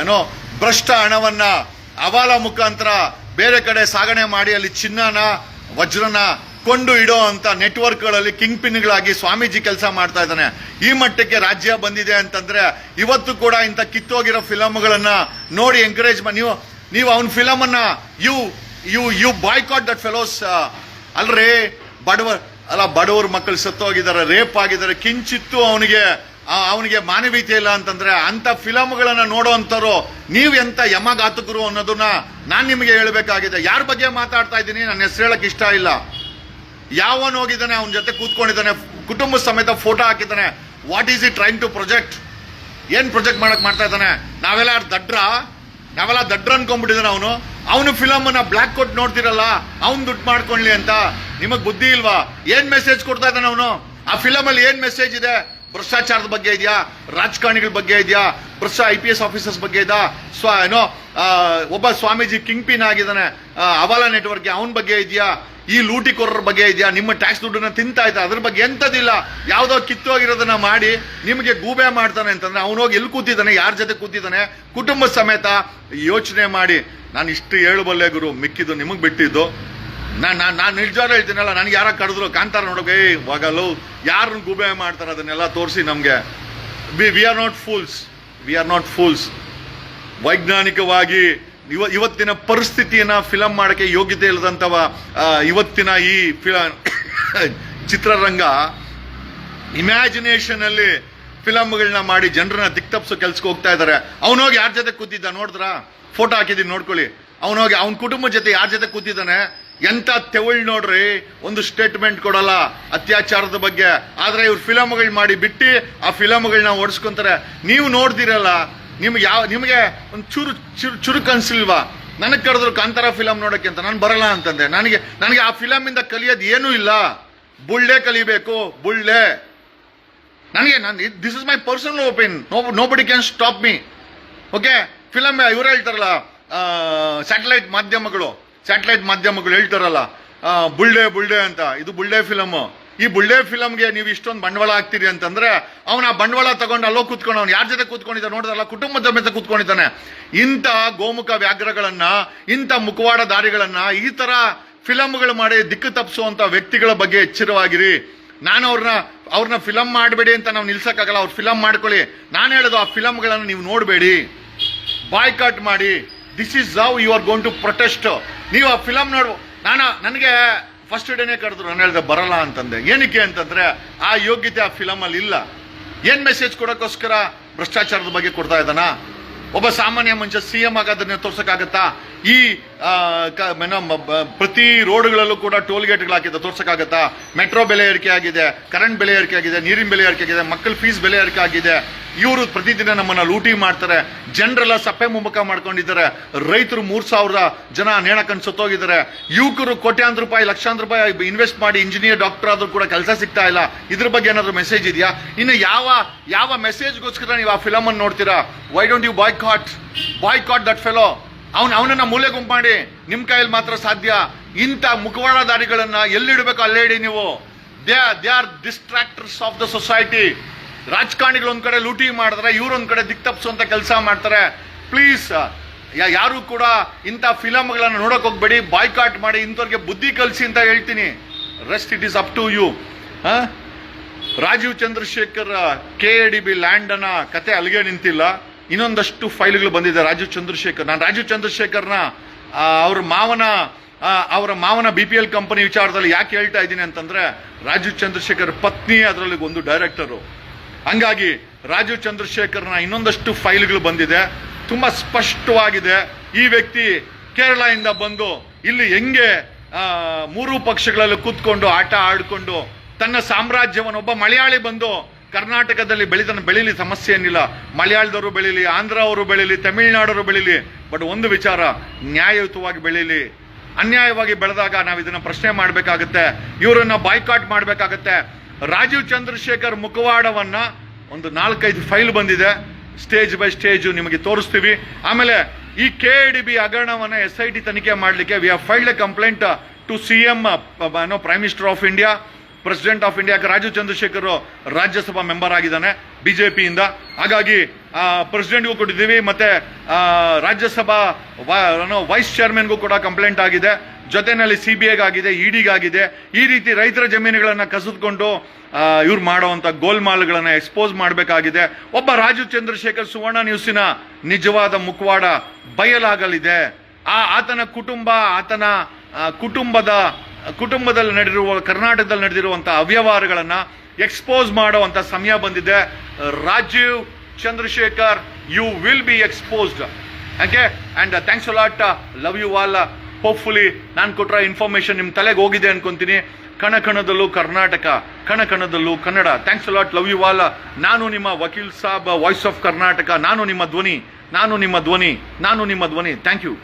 ಏನೋ ಭ್ರಷ್ಟ ಹಣವನ್ನ ಹವಾಲಾ ಮುಖಾಂತರ ಬೇರೆ ಕಡೆ ಸಾಗಣೆ ಮಾಡಿ ಅಲ್ಲಿ ಚಿನ್ನನ, ವಜ್ರನ ಕೊಂಡು ಇಡೋ ಅಂತ ನೆಟ್ವರ್ಕ್ಗಳಲ್ಲಿ ಕಿಂಗ್ ಪಿನ್ಗಳಾಗಿ ಸ್ವಾಮೀಜಿ ಕೆಲಸ ಮಾಡ್ತಾ ಇದ್ದಾನೆ. ಈ ಮಟ್ಟಕ್ಕೆ ರಾಜ್ಯ ಬಂದಿದೆ ಅಂತಂದ್ರೆ ಇವತ್ತು ಕೂಡ ಇಂಥ ಕಿತ್ತೋಗಿರೋ ಫಿಲಮ್ಗಳನ್ನ ನೋಡಿ ಎಂಕರೇಜ್ ನೀವು ನೀವು ಅವನ ಫಿಲಮ್ ಅನ್ನ you you you boycott that fellows ಅಲ್ರಿ ಬಡವ ಅಲ್ಲ ಬಡವ್ರ ಮಕ್ಕಳು ಸತ್ತೋಗಿದ್ದಾರೆ ರೇಪ್ ಆಗಿದ್ದಾರೆ, ಕಿಂಚಿತ್ತು ಅವನಿಗೆ ಅವನಿಗೆ ಮಾನವೀಯತೆ ಇಲ್ಲ ಅಂತಂದ್ರೆ ಅಂತ ಫಿಲಮ್ಗಳನ್ನ ನೋಡುವಂತರು ನೀವು ಎಂತ ಯಮಘಾತಕರು ಅನ್ನೋದನ್ನ ನಾನು ನಿಮಗೆ ಹೇಳಬೇಕಾಗಿದೆ. ಯಾರ ಬಗ್ಗೆ ಮಾತಾಡ್ತಾ ಇದ್ದೀನಿ? ನನ್ನ ಹೆಸರು ಹೇಳಕ್ ಇಷ್ಟ ಇಲ್ಲ. ಯಾವನು ಹೋಗಿದ್ದಾನೆ? ಅವನ ಜೊತೆ ಕೂತ್ಕೊಂಡಿದ್ದಾನೆ. ಕುಟುಂಬ ಸಮೇತ ಫೋಟೋ ಹಾಕಿದ್ದಾನೆ. What is he trying to project ಏನ್ ಪ್ರೊಜೆಕ್ಟ್ ಮಾಡಕ್ ಮಾಡ್ತಾ ಇದ್ದಾನೆ? ನಾವೆಲ್ಲ ದಡ್ರ? ನಾವೆಲ್ಲ ದಡ್ರ ಅನ್ಕೊಂಡ್ಬಿಟ್ಟಿದ್ದಾನೆ ಅವನು. ಅವನು ಫಿಲಮ್ ಅನ್ನ ಬ್ಲಾಕ್ ಕೋಟ್ ನೋಡ್ತಿರಲ್ಲ. ಅವ್ನ್ ದುಡ್ಡು ಮಾಡ್ಕೊಳ್ಳಿ ಅಂತ. ನಿಮಗ್ ಬುದ್ಧಿ ಇಲ್ವಾ? ಏನ್ ಮೆಸೇಜ್ ಕೊಡ್ತಾ ಇದ್ದಾನೆ ಅವನು? ಆ ಫಿಲಮಲ್ಲಿ ಏನ್ ಮೆಸೇಜ್ ಇದೆ? ಭ್ರಷ್ಟಾಚಾರದ ಬಗ್ಗೆ ಇದೆಯಾ? ರಾಜಕಾರಣಿಗಳ ಬಗ್ಗೆ ಇದೆಯಾ? ಭ್ರಷ್ಟ ಐ ಪಿ ಎಸ್ ಆಫೀಸರ್ಸ್ ಬಗ್ಗೆ ಇದಾ ಸ್ವ, ಏನೋ ಒಬ್ಬ ಸ್ವಾಮೀಜಿ ಕಿಂಗ್ ಪಿನ್ ಆಗಿದ್ದಾನೆ. ಅವಾಲಾ ಅವಾಲ ನೆಟ್ವರ್ಕ್ ಅವನ ಬಗ್ಗೆ ಇದೆಯಾ? ಈ ಲೂಟಿಕೋರರ ಬಗ್ಗೆ ಇದೆಯಾ? ನಿಮ್ಮ ಟ್ಯಾಕ್ಸ್ ದುಡ್ಡನ್ನ ತಿಂತಾ ಇದ್ದ ಅದ್ರ ಬಗ್ಗೆ ಎಂಥದಿಲ್ಲ ಯಾವುದೋ ಕಿತ್ತೋಗಿರೋದನ್ನ ಮಾಡಿ ನಿಮಗೆ ಗೂಬೆ ಮಾಡ್ತಾನೆ ಅಂತಂದ್ರೆ ಅವನೋಗಿ ಎಲ್ಲಿ ಕೂತಿದ್ದಾನೆ? ಯಾರ ಜೊತೆ ಕೂತಿದ್ದಾನೆ? ಕುಟುಂಬ ಸಮೇತ ಯೋಚನೆ ಮಾಡಿ. ನಾನು ಇಷ್ಟು ಹೇಳಬಲ್ಲೆ ಗುರು, ಮಿಕ್ಕಿದ್ದು ನಿಮಗೆ ಬಿಟ್ಟಿದ್ದು. ನಾನು ನಾನು ನಾನು ನಿಜವಾಗ್ಲೂ ಹೇಳ್ತೀನಲ್ಲ, ನನಗೆ ಯಾರ ಕಡಿದ್ರು ಕಾಂತಾರ ನೋಡೋಕೆ ಏ ಹೋಗಲು ಯಾರನ್ನ ಗುಬೆ ಮಾಡ್ತಾರೆ ಅದನ್ನೆಲ್ಲ ತೋರಿಸಿ ನಮಗೆ. We we are not fools we are not fools ವೈಜ್ಞಾನಿಕವಾಗಿ ಇವ ಇವತ್ತಿನ ಪರಿಸ್ಥಿತಿಯನ್ನು ಫಿಲಂ ಮಾಡೋಕ್ಕೆ ಯೋಗ್ಯತೆ ಇಲ್ಲದಂಥವ ಇವತ್ತಿನ ಈ ಫಿಲ ಚಿತ್ರರಂಗ ಇಮ್ಯಾಜಿನೇಷನಲ್ಲಿ ಫಿಲಮ್ಗಳನ್ನ ಮಾಡಿ ಜನರನ್ನ ದಿಕ್ತಪ್ಸೋ ಕೆಲ್ಸಕ್ಕೆ ಹೋಗ್ತಾ ಇದ್ದಾರೆ ಅವನೋಗಿ ಯಾರ ಜೊತೆ ಕೂತಿದ್ದ ನೋಡಿದ್ರ? ಫೋಟೋ ಹಾಕಿದೀನಿ, ನೋಡ್ಕೊಳ್ಳಿ. ಅವನೋಗಿ ಅವನ ಕುಟುಂಬದ ಜೊತೆ ಯಾರ ಜೊತೆ ಕೂತಿದ್ದಾನೆ? ಎಂತ ತೆವಳ್ ನೋಡ್ರಿ, ಒಂದು ಸ್ಟೇಟ್ಮೆಂಟ್ ಕೊಡಲ್ಲ ಅತ್ಯಾಚಾರದ ಬಗ್ಗೆ. ಆದ್ರೆ ಇವ್ರು ಫಿಲಮ್ಗಳು ಮಾಡಿ ಬಿಟ್ಟು, ಆ ಫಿಲಮ್ಗಳನ್ನ ಓಡಿಸ್ಕೊಂತಾರೆ. ನೀವು ನೋಡ್ದಿರಲ್ಲ, ನಿಮ್ಗೆ ಯಾವ, ನಿಮಗೆ ಒಂದು ಚೂರು, ಚುರು, ಚುರುಕು ನನಗೆ ಕರೆದ್ರು ಕಾಂತಾರ ಫಿಲಮ್ ನೋಡಕ್ಕೆ ಅಂತ, ನಾನು ಬರಲ್ಲ ಅಂತಂದೆ. ನನಗೆ ನನಗೆ ಆ ಫಿಲಮಿಂದ ಕಲಿಯೋದು ಏನೂ ಇಲ್ಲ. ಬುಳ್ಳೆ ಕಲಿಬೇಕು, ಬುಳ್ಳೆ. ನನಗೆ, ನಾನು this is my personal opinion no nobody can stop me okay film ಇವ್ರು ಹೇಳ್ತಾರಲ್ಲ ಸ್ಯಾಟಲೈಟ್ ಮಾಧ್ಯಮಗಳು. ಸ್ಯಾಟಲೈಟ್ ಮಾಧ್ಯಮಗಳು ಹೇಳ್ತಾರಲ್ಲ ಬುಲ್ಡೆ ಬುಳ್ಳೆ ಅಂತ, ಇದು ಬುಲ್ಡೆ ಫಿಲಮ್ ಈ ಬುಲ್ಡೆ ಫಿಲಮ್ಗೆ ನೀವು ಇಷ್ಟೊಂದು ಬಂಡವಾಳ ಹಾಕ್ತೀರಿ ಅಂತಂದ್ರೆ, ಅವನ ಆ ಬಂಡವಾಳ ತಗೊಂಡು ಅಲ್ಲೋ ಕೂತ್ಕೊಂಡು, ಅವ್ನು ಯಾರ ಜೊತೆ ಕೂತ್ಕೊಂಡಿದ್ದಾನೆ ನೋಡಿದ್ರಲ್ಲ, ಕುಟುಂಬದ ಮೇಲೆ ಕೂತ್ಕೊಂಡಿದ್ದಾನೆ. ಇಂಥ ಗೋಮುಖ ವ್ಯಾಘ್ರಗಳನ್ನ, ಇಂಥ ಮುಖವಾಡ ದಾರಿಗಳನ್ನ ಈ ತರ ಫಿಲಮ್ಗಳು ಮಾಡಿ ದಿಕ್ಕು ತಪ್ಪಿಸುವಂತ ವ್ಯಕ್ತಿಗಳ ಬಗ್ಗೆ ಎಚ್ಚರವಾಗಿರಿ. ನಾನು ಅವ್ರನ್ನ ಅವ್ರನ್ನ ಫಿಲಮ್ ಮಾಡಬೇಡಿ ಅಂತ ನಾವು ನಿಲ್ಸಕ್ಕಾಗಲ್ಲ, ಅವ್ರು ಫಿಲಮ್ ಮಾಡ್ಕೊಳ್ಳಿ. ನಾನು ಹೇಳೋದು ಆ ಫಿಲಮ್ಗಳನ್ನು ನೀವು ನೋಡಬೇಡಿ. ಬಾಯ್ಕಾಟ್ ಮಾಡಿ. This is how you are gone to protest ನೀವು ಆ ಫಿಲಮ್ ನೋಡು. ನಾನು, ನನಗೆ ಫಸ್ಟ್ ಡೇನೇ ಕರೆದ್ರು, ನಾನು ಹೇಳಿದೆ, ಬರಲ್ಲ ಅಂತಂದೆ. ಏನಕ್ಕೆ ಅಂತಂದರೆ, ಆ ಯೋಗ್ಯತೆ ಆ ಫಿಲಮಲ್ಲಿ ಇಲ್ಲ. ಏನು ಮೆಸೇಜ್ ಕೊಡೋಕ್ಕೋಸ್ಕರ ಭ್ರಷ್ಟಾಚಾರದ ಬಗ್ಗೆ ಕೊಡ್ತಾ ಇದ್ದಾನ? ಒಬ್ಬ ಸಾಮಾನ್ಯ ಮನುಷ್ಯ ಸಿ ಎಂ ಆಗೋದನ್ನ ತೋರ್ಸೋಕ್ಕಾಗತ್ತಾ? ಈ ಪ್ರತಿ ರೋಡ್ಗಳಲ್ಲೂ ಕೂಡ ಟೋಲ್ ಗೇಟ್ಗಳು ಹಾಕಿದೆ ತೋರ್ಸೋಕ್ಕಾಗತ್ತಾ? ಮೆಟ್ರೋ ಬೆಲೆ ಏರಿಕೆ ಆಗಿದೆ ಕರೆಂಟ್ ಬೆಲೆ ಏರಿಕೆ ಆಗಿದೆ, ನೀರಿನ ಬೆಲೆ ಏರಿಕೆ ಆಗಿದೆ, ಮಕ್ಕಳ ಫೀಸ್ ಬೆಲೆ ಏರಿಕೆ ಆಗಿದೆ. ಇವರು ಪ್ರತಿದಿನ ನಮ್ಮನ್ನ ಲೂಟಿ ಮಾಡ್ತಾರೆ. ಜನರೆಲ್ಲ ಸಪ್ಪೆ ಮುಂಬಕ ಮಾಡ್ಕೊಂಡಿದ್ದಾರೆ. ರೈತರು ಮೂರು ಸಾವಿರ ಜನ ನೇಣಕನ್ ಸತ್ತೋಗಿದ್ದಾರೆ. ಯುವಕರು ಕೋಟ್ಯಾಂತರ ರೂಪಾಯಿ, ಲಕ್ಷಾಂತರ ರೂಪಾಯಿ ಇನ್ವೆಸ್ಟ್ ಮಾಡಿ ಇಂಜಿನಿಯರ್ ಡಾಕ್ಟರ್ ಆದರೂ ಕೂಡ ಕೆಲಸ ಸಿಗ್ತಾ ಇಲ್ಲ. ಇದ್ರ ಬಗ್ಗೆ ಏನಾದರೂ ಮೆಸೇಜ್ ಇದೆಯಾ? ಇನ್ನು ಯಾವ ಯಾವ ಮೆಸೇಜ್ಗೋಸ್ಕರ ನೀವು ಆ ಫಿಲಮ್ ಅನ್ನು ನೋಡ್ತೀರಾ? Why don't you boycott boycott that fellow ಅವ್ನು, ಅವನನ್ನ ಮೂಲೆ ಗುಂಪು ಮಾಡಿ. ನಿಮ್ಮ ಕೈಯಲ್ಲಿ ಮಾತ್ರ ಸಾಧ್ಯ. ಇಂಥ ಮುಖವಾಡದಾರಿಗಳನ್ನ ಎಲ್ಲಿಡಬೇಕು ಅಲ್ಲೇ ಇಡಿ ನೀವು they they are distractors of the society ರಾಜಕಾರಣಿಗಳು ಒಂದು ಕಡೆ ಲೂಟಿ ಮಾಡಿದ್ರೆ, ಇವ್ರು ಒಂದ್ ಕಡೆ ದಿಕ್ ತಪ್ಪಿಸುವಂತ ಕೆಲಸ ಮಾಡ್ತಾರೆ. ಪ್ಲೀಸ್ ಯಾರು ಕೂಡ ಇಂಥ ಫಿಲಮ್ಗಳನ್ನು ನೋಡೋಕೆ ಹೋಗ್ಬೇಡಿ ಬಾಯ್ಕಾಟ್ ಮಾಡಿ ಇಂಥವ್ರಿಗೆ ಬುದ್ಧಿ ಕಲಿಸಿ ಅಂತ ಹೇಳ್ತೀನಿ. Rest it is up to you Rajeev Chandrasekhar K A D B ಲ್ಯಾಂಡನ ಕತೆ ಅಲ್ಲಿಗೆ ನಿಂತಿಲ್ಲ. ಇನ್ನೊಂದಷ್ಟು ಫೈಲ್ಗಳು ಬಂದಿದೆ ರಾಜೀವ್ ಚಂದ್ರಶೇಖರ್ ನಾನು ರಾಜೀವ್ ಚಂದ್ರಶೇಖರ್ನ ಅವ್ರ ಮಾವನ ಅವರ ಮಾವನ ಬಿ ಪಿ ಎಲ್ ಕಂಪನಿ ವಿಚಾರದಲ್ಲಿ ಯಾಕೆ ಹೇಳ್ತಾ ಇದ್ದೀನಿ ಅಂತಂದ್ರೆ, ರಾಜೀವ್ ಚಂದ್ರಶೇಖರ್ ಪತ್ನಿ ಅದರಲ್ಲಿ ಒಂದು ಡೈರೆಕ್ಟರು ಹಂಗಾಗಿ ರಾಜೀವ್ ಚಂದ್ರಶೇಖರ್ನ ಇನ್ನೊಂದಷ್ಟು ಫೈಲ್ಗಳು ಬಂದಿದೆ. ತುಂಬಾ ಸ್ಪಷ್ಟವಾಗಿದೆ. ಈ ವ್ಯಕ್ತಿ ಕೇರಳದಿಂದ ಬಂದು ಇಲ್ಲಿ ಹೆಂಗೆ ಮೂರು ಪಕ್ಷಗಳಲ್ಲಿ ಕೂತ್ಕೊಂಡು ಆಟ ಆಡಿಕೊಂಡು ತನ್ನ ಸಾಮ್ರಾಜ್ಯವನ್ನು ಒಬ್ಬ ಮಲಯಾಳಿ ಬಂದು ಕರ್ನಾಟಕದಲ್ಲಿ ಬೆಳಿತನ ಬೆಳೀಲಿ ಸಮಸ್ಯೆ ಏನಿಲ್ಲ. ಮಲಯಾಳದವರು ಬೆಳೀಲಿ ಆಂಧ್ರ ಅವರು ಬೆಳೀಲಿ ತಮಿಳುನಾಡವರು ಬೆಳೀಲಿ, ಬಟ್ ಒಂದು ವಿಚಾರ ನ್ಯಾಯಯುತವಾಗಿ ಬೆಳೀಲಿ. ಅನ್ಯಾಯವಾಗಿ ಬೆಳೆದಾಗ ನಾವು ಇದನ್ನ ಪ್ರಶ್ನೆ ಮಾಡಬೇಕಾಗುತ್ತೆ, ಇವರನ್ನ ಬಾಯ್ಕಾಟ್ ಮಾಡಬೇಕಾಗತ್ತೆ. ರಾಜೀವ್ ಚಂದ್ರಶೇಖರ್ ಮುಖವಾಡವನ್ನು ಒಂದು ನಾಲ್ಕೈದು ಫೈಲ್ ಬಂದಿದೆ. ಸ್ಟೇಜ್ ಬೈ ಸ್ಟೇಜ್ ನಿಮಗೆ ತೋರಿಸ್ತೀವಿ. ಆಮೇಲೆ ಈ ಕೆ ಡಿ ಬಿ ಹಗರಣವನ್ನು ಎಸ್ ಐ ಟಿ ತನಿಖೆ ಮಾಡಲಿಕ್ಕೆ we have filed a complaint to C M prime minister of India president of India Rajeev Chandrasekhar Rajya Sabha member ಆಗಿದ್ದಾನೆ ಬಿಜೆಪಿಯಿಂದ ಹಾಗಾಗಿ ಪ್ರೆಸಿಡೆಂಟ್ಗೂ ಕೊಟ್ಟಿದ್ದೀವಿ, ಮತ್ತೆ ರಾಜ್ಯಸಭಾ ವೈಸ್ ಚೇರ್ಮನ್ಗೂ ಕೂಡ ಕಂಪ್ಲೇಂಟ್ ಆಗಿದೆ. ಜೊತೆನಲ್ಲಿ ಸಿ ಬಿ ಐಗಾಗಿದೆ ಇಡಿಗಾಗಿದೆ. ಈ ರೀತಿ ರೈತರ ಜಮೀನುಗಳನ್ನು ಕಸಿದುಕೊಂಡು ಇವ್ರು ಮಾಡುವಂತ ಗೋಲ್ಮಾಲ್ಗಳನ್ನು ಎಕ್ಸ್ಪೋಸ್ ಮಾಡಬೇಕಾಗಿದೆ. ಒಬ್ಬ ರಾಜೀವ್ ಚಂದ್ರಶೇಖರ್ ಸುವರ್ಣ ನ್ಯೂಸಿನ ನಿಜವಾದ ಮುಖವಾಡ ಬಯಲಾಗಲಿದೆ. ಆ, ಆತನ ಕುಟುಂಬ, ಆತನ ಕುಟುಂಬದ, ಕುಟುಂಬದಲ್ಲಿ ನಡೆದಿರುವ, ಕರ್ನಾಟಕದಲ್ಲಿ ನಡೆದಿರುವಂಥ ಅವ್ಯವಹಾರಗಳನ್ನು ಎಕ್ಸ್ಪೋಸ್ ಮಾಡುವಂತ ಸಮಯ ಬಂದಿದೆ. Rajeev Chandrasekhar you will be exposed okay and thanks lot love you all hopefully ನಾನು ಕೊಟ್ಟರೆ ಇನ್ಫಾರ್ಮೇಶನ್ ನಿಮ್ಮ ತಲೆಗೆ ಹೋಗಿದೆ ಅನ್ಕೊಂತೀನಿ. ಕಣ ಕಣದಲ್ಲೂ ಕರ್ನಾಟಕ ಕಣ ಕಣದಲ್ಲೂ Kannada thanks lot love you all ನಾನು ನಿಮ್ಮ ವಕೀಲ್ ಸಾಬ್ ವಾಯ್ಸ್ ಆಫ್ ಕರ್ನಾಟಕ. ನಾನು ನಿಮ್ಮ ಧ್ವನಿ, ನಾನು ನಿಮ್ಮ ಧ್ವನಿ, ನಾನು ನಿಮ್ಮ ಧ್ವನಿ. Thank you